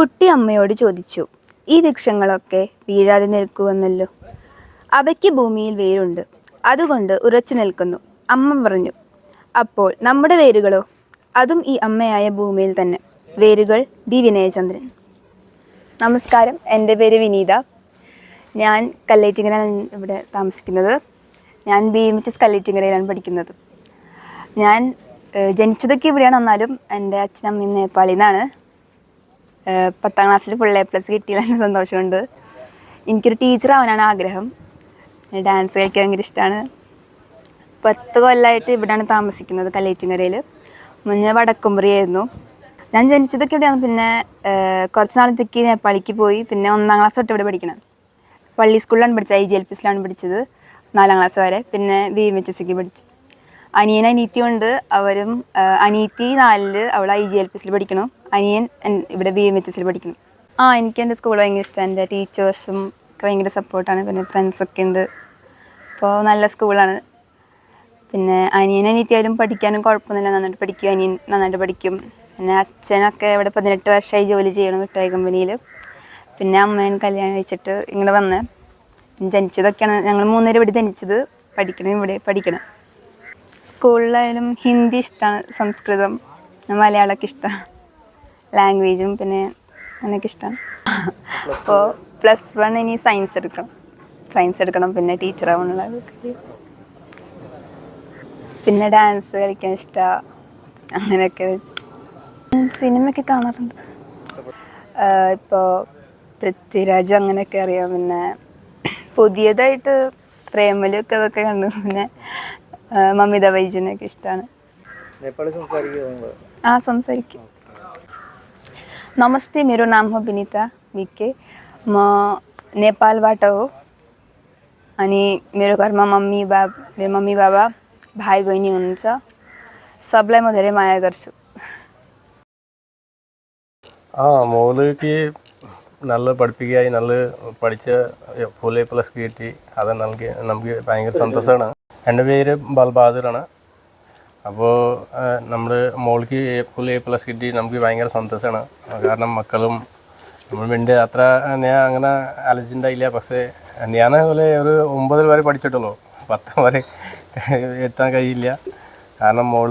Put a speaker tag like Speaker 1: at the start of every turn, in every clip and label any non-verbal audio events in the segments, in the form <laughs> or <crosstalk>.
Speaker 1: കുട്ടി അമ്മയോട് ചോദിച്ചു ഈ വൃക്ഷങ്ങളൊക്കെ വീഴാതെ നിൽക്കുമെന്നല്ലോ അവയ്ക്ക് ഭൂമിയിൽ വേരുണ്ട്. അതുകൊണ്ട് ഉറച്ചു നിൽക്കുന്നു അമ്മ പറഞ്ഞു. അപ്പോൾ നമ്മുടെ വേരുകളോ? അതും ഈ അമ്മയായ ഭൂമിയിൽ തന്നെ. വേരുകൾ ദി വിനയചന്ദ്രൻ. നമസ്കാരം. എന്റെ പേര് വിനീത. ഞാൻ കല്ലേറ്റിങ്ങരയാണ് ഇവിടെ താമസിക്കുന്നത്. ഞാൻ ബി എം എച്ച് എസ് കല്ലേറ്റിങ്ങരയിലാണ് പഠിക്കുന്നത്. ഞാൻ ജനിച്ചതൊക്കെ ഇവിടെയാണ്. എന്നാലും എന്റെ അച്ഛനമ്മയും നേപ്പാളിൽ നിന്നാണ്. പത്താം ക്ലാസ്സിൽ ഫുൾ എ പ്ലസ് കിട്ടിയതിന് സന്തോഷമുണ്ട്. എനിക്കൊരു ടീച്ചർ ആവാനാണ് ആഗ്രഹം. ഡാൻസ് കളിക്കാൻ ഭയങ്കര ഇഷ്ടമാണ് പത്ത് കൊല്ലമായിട്ട് ഇവിടെയാണ് താമസിക്കുന്നത് കല്ലേറ്റിങ്ങരയിൽ മുന്നേ വടക്കുംപുറിയായിരുന്നു. ഞാൻ ജനിച്ചതൊക്കെ ഇവിടെയാണ്. പിന്നെ കുറച്ച് നാളത്തേക്ക് നേപ്പാളിക്ക് പോയി. പിന്നെ ഒന്നാം ക്ലാസ് തൊട്ട് ഇവിടെ പഠിക്കണം. പള്ളി സ്കൂളിലാണ് പഠിച്ചത്. ഐ ജി എൽ പി എസിലാണ് പഠിച്ചത്. നാലാം ക്ലാസ് വരെ. പിന്നെ വി എം എച്ച് എസ് പഠിച്ചു. അനിയൻ അനീത്തി ഉണ്ട്. അവരും അനീത്തി നാലിൽ അവൾ ഐ ജി എൽ പി എസിൽ പഠിക്കണം അനിയൻ ഇവിടെ ബി എം എച്ച് എസിൽ പഠിക്കണം ആ എനിക്ക് എന്റെ സ്കൂൾ ഭയങ്കര ഇഷ്ടമാണ് എന്റെ ടീച്ചേഴ്സും ഒക്കെ ഭയങ്കര സപ്പോർട്ടാണ് പിന്നെ ഫ്രണ്ട്സൊക്കെ ഉണ്ട്. അപ്പോൾ നല്ല സ്കൂളാണ് പിന്നെ അനിയൻ അനിയത്തിയായാലും പഠിക്കാനും കുഴപ്പമൊന്നുമില്ല. നന്നായിട്ട് പഠിക്കും. അനിയൻ നന്നായിട്ട് പഠിക്കും. പിന്നെ അച്ഛനൊക്കെ ഇവിടെ പതിനെട്ട് വർഷമായി ജോലി ചെയ്യണം മിഠായി കമ്പനിയിൽ പിന്നെ അമ്മേനെ കല്യാണം കഴിച്ചിട്ട് ഇങ്ങോട്ട് വന്ന്. ജനിച്ചതൊക്കെയാണ് ഞങ്ങൾ മൂന്നുപേരും ഇവിടെ ജനിച്ചത്. പഠിക്കണം ഇവിടെ പഠിക്കണം. സ്കൂളിലായാലും ഹിന്ദി ഇഷ്ടമാണ് സംസ്കൃതം മലയാളമൊക്കെ ഇഷ്ടമാണ് ലാംഗ്വേജും പിന്നെ അങ്ങനെയൊക്കെ ഇഷ്ടമാണ് അപ്പോൾ പ്ലസ് വൺ ഇനി സയൻസ് എടുക്കണം. സയൻസ് എടുക്കണം പിന്നെ ടീച്ചറാവാനുള്ള പിന്നെ ഡാൻസ് കളിക്കാൻ ഇഷ്ടമാണ് അങ്ങനെയൊക്കെ സിനിമയൊക്കെ കാണാറുണ്ട്. ഇപ്പോൾ പൃഥ്വിരാജ് അങ്ങനെയൊക്കെ അറിയാം പിന്നെ പുതിയതായിട്ട് പ്രേമലൊക്കെ അതൊക്കെ കണ്ടു പിന്നെ മമിത ബൈജനൊക്കെ ഇഷ്ടമാണ്
Speaker 2: नेपाली संसारिक होंगे
Speaker 1: हाँ संसारिक नमस्ते मेरो नाम हो विनिता विके म नेपालबाट हो अनि मेरो घरमा मम्मी बा मेरो मम्मी बाबा भाइ बहिनी हुनुहुन्छ सबलाई म धेरै माया गर्छु
Speaker 3: ആ മോൾക്ക് നല്ല പഠിപ്പിക്കുകയായി നല്ല പഠിച്ച ഫുൾ എ പ്ലസ് കിട്ടി അത് നമുക്ക് നമുക്ക് ഭയങ്കര സന്തോഷമാണ് എന്റെ പേര് ബൽബഹാദുറാണ് അപ്പോൾ നമ്മൾ മോൾക്ക് ഫുൾ എ പ്ലസ് കിട്ടി. നമുക്ക് ഭയങ്കര സന്തോഷമാണ് കാരണം മക്കളും നമ്മൾ വേണ്ടി അത്ര ഞാൻ അങ്ങനെ ആലോചിച്ചിട്ടുണ്ടായില്ല പക്ഷേ ഞാൻ അതുപോലെ ഒരു ഒമ്പതിൽ വരെ പഠിച്ചിട്ടുള്ളൂ. പത്ത് വരെ <laughs> എത്താൻ കഴിയില്ല. കാരണം മോൾ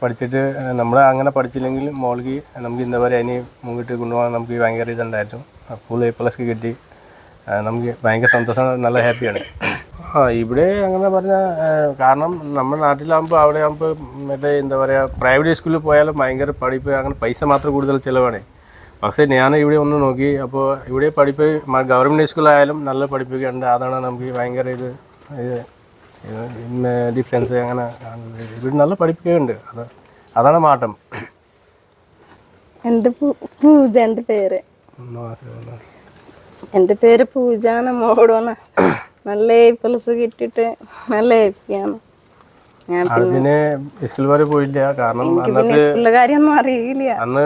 Speaker 3: പഠിച്ചിട്ട് നമ്മൾ അങ്ങനെ പഠിച്ചില്ലെങ്കിൽ മോൾക്ക് നമുക്ക് ഇന്ന വരെ അതിന് മുന്നിട്ട് കൊണ്ടുപോകാൻ നമുക്ക് ഭയങ്കര ഇതുണ്ടായിരുന്നു. ഫുൾ എ പ്ലസ് കിട്ടി. നമുക്ക് ഭയങ്കര സന്തോഷം നല്ല ഹാപ്പിയാണ് ആ ഇവിടെ അങ്ങനെ പറഞ്ഞാൽ കാരണം നമ്മുടെ നാട്ടിലാകുമ്പോൾ അവിടെ ആകുമ്പോൾ മറ്റേ എന്താ പറയുക പ്രൈവറ്റ് സ്കൂളിൽ പോയാലും ഭയങ്കര പഠിപ്പ് അങ്ങനെ പൈസ മാത്രം കൂടുതൽ ചിലവാണ്. പക്ഷേ ഞാൻ ഇവിടെ ഒന്ന് നോക്കി അപ്പോൾ ഇവിടെ പഠിപ്പ് ഗവൺമെന്റ് സ്കൂളായാലും നല്ല പഠിപ്പിക്കുന്നുണ്ട് അതാണ് നമുക്ക് ഭയങ്കര ഇത് ഇത് ഡിഫറൻസ് അങ്ങനെ. ഇവിടെ നല്ല പഠിപ്പിക്കുന്നുണ്ട് അത് അതാണ് മാറ്റം.
Speaker 4: എന്റെ പൂജ എന്റെ പേര്. എന്റെ പേര് പൂജാന മോടോണ നല്ല പ്ലസ് കിട്ടിയിട്ട് നല്ല ഹാപ്പിയാണ് ഞാൻ
Speaker 3: അത് പിന്നെ സ്കൂൾ വരെ പോയില്ല. കാരണം
Speaker 4: എനിക്ക് പിന്നെ സ്കൂളിലെ കാര്യമൊന്നും അറിയില്ല.
Speaker 3: അന്ന്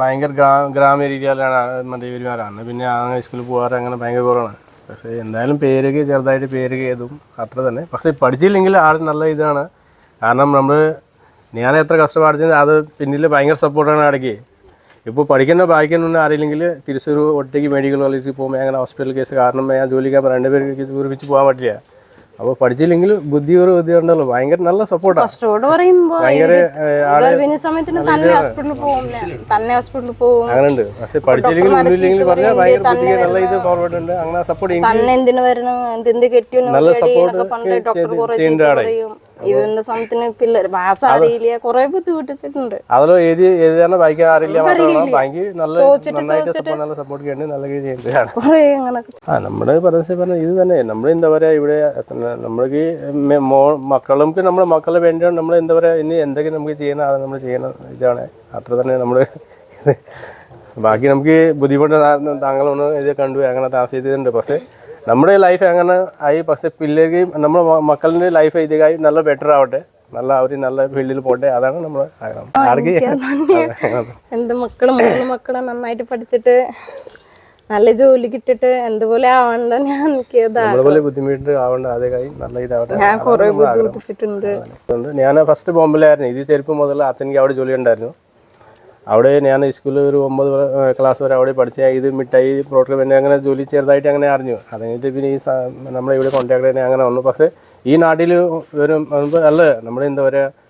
Speaker 3: ഭയങ്കര ഗ്രാ ഗ്രാമ ഏരിയയിലാണ് മറ്റേ ഇവരുമാരാണ് അന്ന് പിന്നെ അങ്ങനെ സ്കൂളിൽ പോകാറ് അങ്ങനെ ഭയങ്കര കുറവാണ്. പക്ഷേ എന്തായാലും പേരൊക്കെ ചെറുതായിട്ട് പേരുക എഴുതും. അത്ര തന്നെ. പക്ഷേ പഠിച്ചില്ലെങ്കിൽ ആൾ നല്ല ഇതാണ്. കാരണം നമ്മൾ ഞാൻ എത്ര കഷ്ടപ്പാടിച്ചത് അത് പിന്നിൽ ഭയങ്കര സപ്പോർട്ടാണ് ഇടയ്ക്ക് ഇപ്പോൾ പഠിക്കുന്ന ബാക്കിയൊന്നും അറിയില്ലെങ്കിൽ തിരിച്ചൊരു ഒറ്റയ്ക്ക് മെഡിക്കൽ കോളേജിൽ പോകുമ്പോൾ അങ്ങനെ ഹോസ്പിറ്റൽ കേസ് കാരണം ഞാൻ ജോലിക്കാൻ രണ്ടുപേർക്ക് ഒരുമിച്ച് പോകാൻ പറ്റില്ല. അപ്പോൾ പഠിച്ചില്ലെങ്കിൽ ബുദ്ധി ഒരു ബുദ്ധി ഉണ്ടല്ലോ. ഭയങ്കര നല്ല സപ്പോർട്ടാണ് ഭയങ്കര പക്ഷെ പഠിച്ചില്ലെങ്കിൽ ഒന്നുമില്ലെങ്കിൽ പറഞ്ഞാൽ ഭയങ്കര ബുദ്ധിക്ക് നല്ല ഇത് ഫോർവേഡ് ഉണ്ട്. അങ്ങനെ സപ്പോർട്ട് നല്ല
Speaker 4: സപ്പോർട്ട്
Speaker 3: ആളെ.
Speaker 4: ഇവന്റെ സമയത്തിന് പിള്ളേർ ഭാഷ അറിയില്ല. കുറെ ബുദ്ധിമുട്ടിച്ചിട്ടുണ്ട്.
Speaker 3: അതിലോ ഏത് ഏതാണ് അറിയില്ല ബാങ്കി നല്ല നന്നായിട്ട് സപ്പോർട്ട് നല്ല സപ്പോർട്ട് ചെയ്യേണ്ടി നല്ല രീതിയിൽ ചെയ്യുന്നതാണ്
Speaker 4: കുറെ അങ്ങനെ
Speaker 3: ആ നമ്മുടെ പറഞ്ഞ ഇത് തന്നെ. നമ്മൾ എന്താ പറയാ ഇവിടെ നമ്മൾക്ക് മക്കൾക്ക് നമ്മുടെ മക്കളെ വേണ്ടിയാണ് നമ്മൾ എന്താ പറയാ ഇനി എന്തൊക്കെ നമുക്ക് ചെയ്യണം അത് നമ്മൾ ചെയ്യണം ഇതാണ്. അത്ര തന്നെ നമ്മൾ ബാക്കി നമുക്ക് ബുദ്ധിമുട്ട് താങ്കളൊന്ന് ഇത് കണ്ടു അങ്ങനെ താമസിച്ചിട്ടുണ്ട്. പക്ഷേ നമ്മുടെ ലൈഫ് അങ്ങനെ ആയി? പക്ഷേ പിള്ളേർക്ക് നമ്മുടെ മക്കളുടെ ലൈഫ് ഇതായി നല്ല ബെറ്റർ ആവട്ടെ. നല്ല അവർ നല്ല ഫീൽഡിൽ പോട്ടെ. അതാണ് നമ്മൾ
Speaker 4: എന്റെ മക്കൾ മൂന്ന് മക്കളെ നന്നായിട്ട് പഠിച്ചിട്ട് നല്ല ജോലി കിട്ടിട്ട് എന്തുപോലെ ആവണ്ട ഞാൻ എനിക്ക്
Speaker 3: ബുദ്ധിമുട്ട് ആവണ്ട. അതേക്കായി നല്ല ഇതാവട്ടെ.
Speaker 4: ഞാൻ കുറെ ബുദ്ധിമുട്ടിച്ചിട്ടുണ്ട്.
Speaker 3: ഞാൻ ഫസ്റ്റ് ബോംബെയിലായിരുന്നു. ഇത് ചെരുപ്പ് മുതൽ അച്ഛനിക്ക് അവിടെ ജോലി ഉണ്ടായിരുന്നു. അവിടെ ഞാൻ സ്കൂളിൽ ഒരു ഒമ്പത് ക്ലാസ് വരെ അവിടെ പഠിച്ച ഇത് മിഠായി പ്രോട്ടർ പിന്നെ അങ്ങനെ ജോലി ചെറുതായിട്ട് അങ്ങനെ അറിഞ്ഞു. അത് കഴിഞ്ഞിട്ട് പിന്നെ ഈ നമ്മളെ ഇവിടെ കോൺടാക്ട് തന്നെ അങ്ങനെ വന്നു. പക്ഷേ ഈ നാട്ടിൽ ഒരു അല്ല നമ്മുടെ എന്താ പറയുക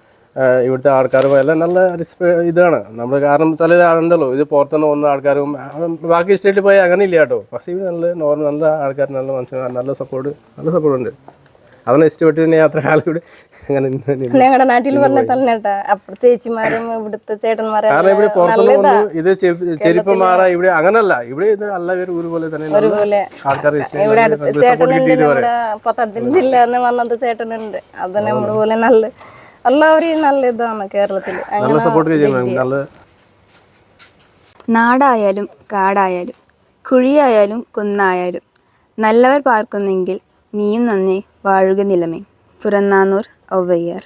Speaker 3: ഇവിടുത്തെ ആൾക്കാരും എല്ലാം നല്ല ഇതാണ്. നമ്മൾ കാരണം ചില ആളുണ്ടല്ലോ ഇത് പുറത്തുനിന്ന് വന്ന ആൾക്കാരും ബാക്കി സ്റ്റേറ്റിൽ പോയാൽ അങ്ങനെ ഇല്ല കേട്ടോ. പക്ഷേ നല്ല നോർമൽ നല്ല ആൾക്കാർ നല്ല മനസ്സിലാണ് നല്ല സപ്പോർട്ട് നല്ല സപ്പോർട്ട് ഉണ്ട്. അതാണ് ഇഷ്ടപ്പെട്ട് തന്നെ യാത്ര കാലം കൂടി അങ്ങനെ.
Speaker 4: ഞങ്ങളുടെ നാട്ടിൽ പറഞ്ഞ തന്നെ ചേച്ചിമാരും ഇവിടുത്തെ ചേട്ടന്മാരും
Speaker 3: കാരണം ഇവിടെ പുറത്തുനിന്ന് വന്ന് ഇത്. ചെരുപ്പ് മാറാ ഇവിടെ അങ്ങനല്ല. ഇവിടെ ഇത് നല്ല പേര് തന്നെ
Speaker 4: ഒരുപോലെ.
Speaker 3: ആൾക്കാർ
Speaker 4: ഇവിടെ അടുത്ത് ചേട്ടനുണ്ട്. നമ്മുടെ പത്തനംതിട്ട ജില്ലയിൽ വന്നത് ചേട്ടനുണ്ട്. അത് നമ്മുടെ പോലെ നല്ല എല്ലാവരെയും നല്ല ഇതാണ് കേരളത്തിൽ
Speaker 3: നല്ല സപ്പോർട്ട് നല്ല
Speaker 1: നാടായാലും കാടായാലും കുഴിയായാലും കുന്നായാലും നല്ലവർ പാർക്കുന്നെങ്കിൽ നീയും നന്നേ വാഴുക നിലമേ. പുറന്നാനൂർ ഔവയ്യാർ.